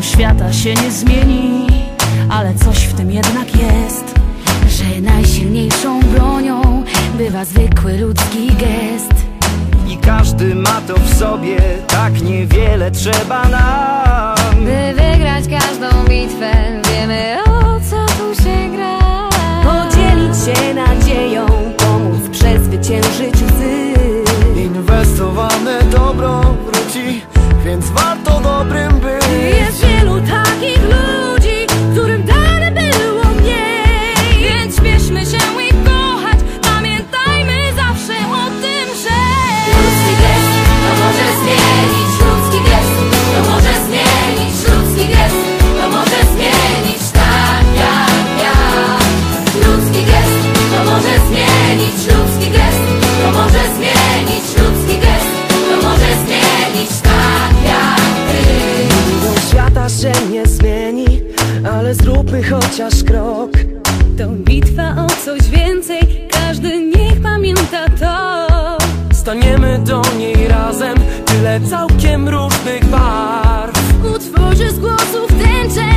świata się nie zmieni Ale coś w tym jednak jest Że najsilniejszą bronią bywa zwykły ludzki gest. I każdy ma to w sobie, tak niewiele trzeba nam chociaż krok To bitwa o coś więcej. Każdy niech pamięta to. Staniemy do niej razem, tyle całkiem różnych barw. Utworzy z głosów tęczę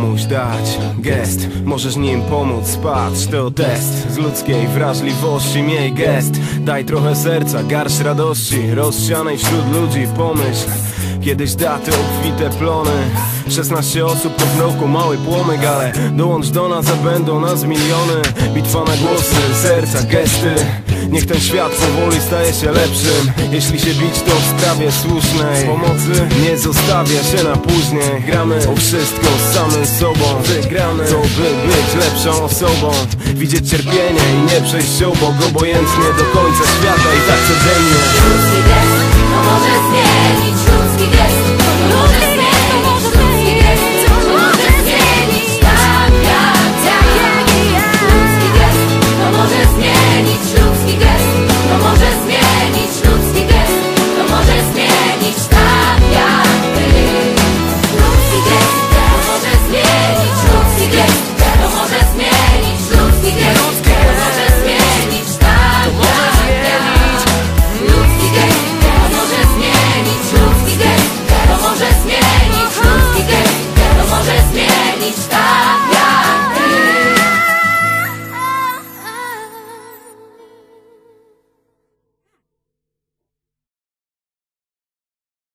komuś dać Gest, możesz nim pomóc Patrz, to test z ludzkiej wrażliwości Miej gest, daj trochę serca Garść radości, rozsianej wśród ludzi Pomyśl, kiedyś da te obfite plony. 16 osób w roku mały płomyk Ale dołącz do nas, a będą nas miliony. Bitwa na głosy, serca, gesty. Niech ten świat powoli staje się lepszym. Jeśli się bić to w sprawie słusznej. Pomocy nie zostawia się na później. Gramy o wszystko z samym sobą. Wygramy. To by być lepszą osobą? Widzieć cierpienie i nie przejść obok Obojętnie do końca świata i tak codziennie